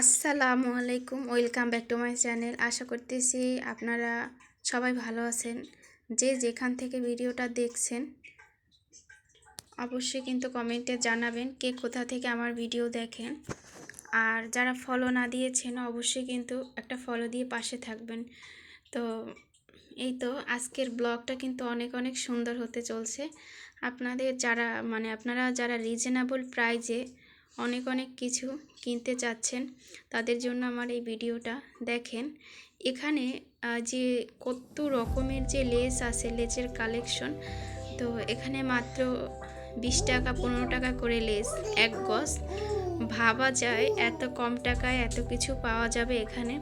আসসালামু আলাইকুম, welcome back to my channel. আশা করতেছি আপনারা সবাই ভালো আছেন। যে যেখান থেকে ভিডিওটা দেখছেন, অবশ্যই কিন্তু কমেন্টে জানাবেন কে কোথা থেকে আমার ভিডিও দেখেন। আর যারা ফলো না দিয়েছেন, অবশ্যই কিন্তু একটা ফলো দিয়ে পাশে থাকবেন। তো এই তো আজকের ব্লগটা কিন্তু অনেক অনেক সুন্দর হতে চলছে। আপনাদের যারা মানে আপনারা যারা রিজনেবল প্রাইজে অনেক অনেক কিছু কিনতে চাচ্ছেন, তাদের জন্য আমার এই ভিডিওটা দেখেন। এখানে যে কত রকমের যে লেস আছে, লেসের কালেকশন, তো এখানে মাত্র বিশ টাকা, পনেরো টাকা করে লেস, এক গজ। ভাবা যায় এত কম টাকায় এত কিছু পাওয়া যাবে এখানে।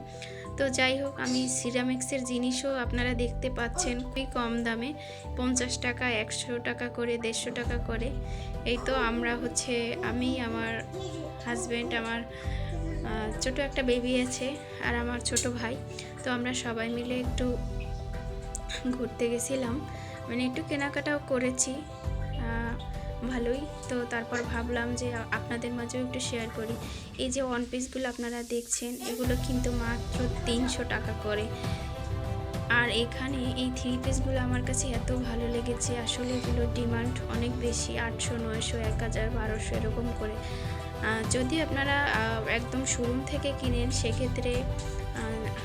তো যাই হোক, আমি সিরামিক্সের জিনিসও আপনারা দেখতে পাচ্ছেন। খুবই কম দামে, পঞ্চাশ টাকা, একশো টাকা করে, দেড়শো টাকা করে। এই তো আমরা হচ্ছে, আমি, আমার হাজব্যান্ড আমার ছোট একটা বেবি আছে আর আমার ছোট ভাই। তো আমরা সবাই মিলে একটু ঘুরতে গেছিলাম। মানে একটু কেনাকাটাও করেছি। ভালোই। তো তারপর ভাবলাম যে আপনাদের মাঝেও একটু শেয়ার করি। এই যে ওয়ান পিসগুলো আপনারা দেখছেন, এগুলো কিন্তু মাত্র তিনশো টাকা করে। আর এখানে এই থ্রি পিসগুলো আমার কাছে এত ভালো লেগেছে, আসলে এগুলো ডিমান্ড অনেক বেশি, আটশো, নয়শো, এক হাজার, বারোশো, এরকম করে। যদি আপনারা একদম শোরুম থেকে কিনেন, সেক্ষেত্রে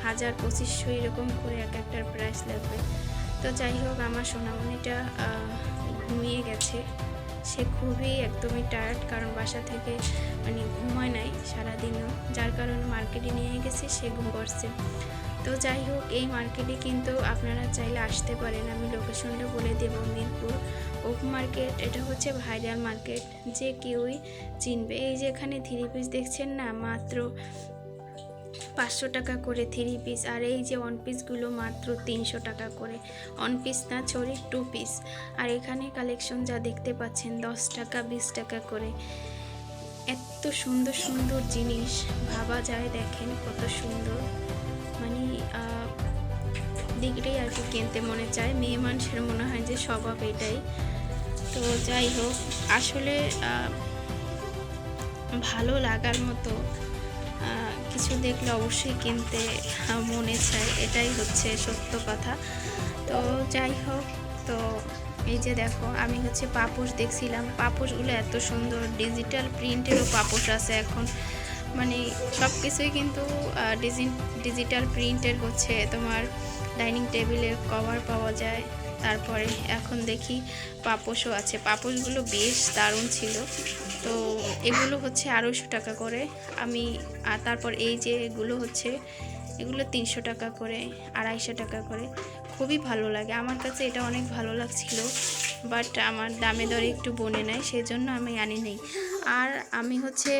হাজার, পঁচিশশো এরকম করে এক একটার প্রাইস লাগবে। তো যাই হোক, আমার সোনামণিটা ঘুমিয়ে গেছে। সে খুবই একদমই টায়ার্ড কারণ বাসা থেকে মানে ঘুমায় নাই সারাদিনও। যার কারণে মার্কেটে নিয়ে গেছে, সে ঘুম করছে। তো যাই হোক, এই মার্কেটে কিন্তু আপনারা চাইলে আসতে পারেন। আমি লোকেশনটা বলে দেবো মিরপুর। ওক মার্কেট এটা হচ্ছে ভাইরাল মার্কেট যে কেউই চিনবে। এই যে এখানে থ্রি পিস দেখছেন না, মাত্র পাঁচশো টাকা করে থ্রি পিস আর এই যে ওয়ান পিসগুলো মাত্র তিনশো টাকা করে। ওয়ান পিস না ছড়ি টু পিস আর এখানে কালেকশন যা দেখতে পাচ্ছেন, দশ টাকা, বিশ টাকা করে। এত সুন্দর সুন্দর জিনিস। ভাবা যায়, দেখেন কত সুন্দর। মানে দেখলেই আর কি কিনতে মনে চায়। মেয়ে মানুষের মনে হয় যে স্বভাব এটাই। তো যাই হোক, আসলে ভালো লাগার মতো কিছু দেখলে অবশ্যই কিনতে মনে চায়। এটাই হচ্ছে সত্য কথা। তো যাই হোক, তো এই যে দেখো, আমি হচ্ছে পাপোশ দেখছিলাম। পাপোশগুলো এত সুন্দর। ডিজিটাল প্রিন্টেরও পাপোশ আছে এখন। মানে সব কিছুই কিন্তু ডিজিটাল প্রিন্টের হচ্ছে তোমার ডাইনিং টেবিলের কভার পাওয়া যায়। তারপরে এখন দেখি পাপোশও আছে। পাপোশগুলো বেশ দারুণ ছিল। তো এগুলো হচ্ছে আড়াইশো টাকা করে। আমি, আর তারপর এই যে এগুলো হচ্ছে, এগুলো তিনশো টাকা করে, আড়াইশো টাকা করে। খুবই ভালো লাগে। আমার কাছে এটা অনেক ভালো লাগছিল, বাট আমার দামে দরে একটু বনে নেয় সেই জন্য আমি আনি নেই। আর আমি হচ্ছে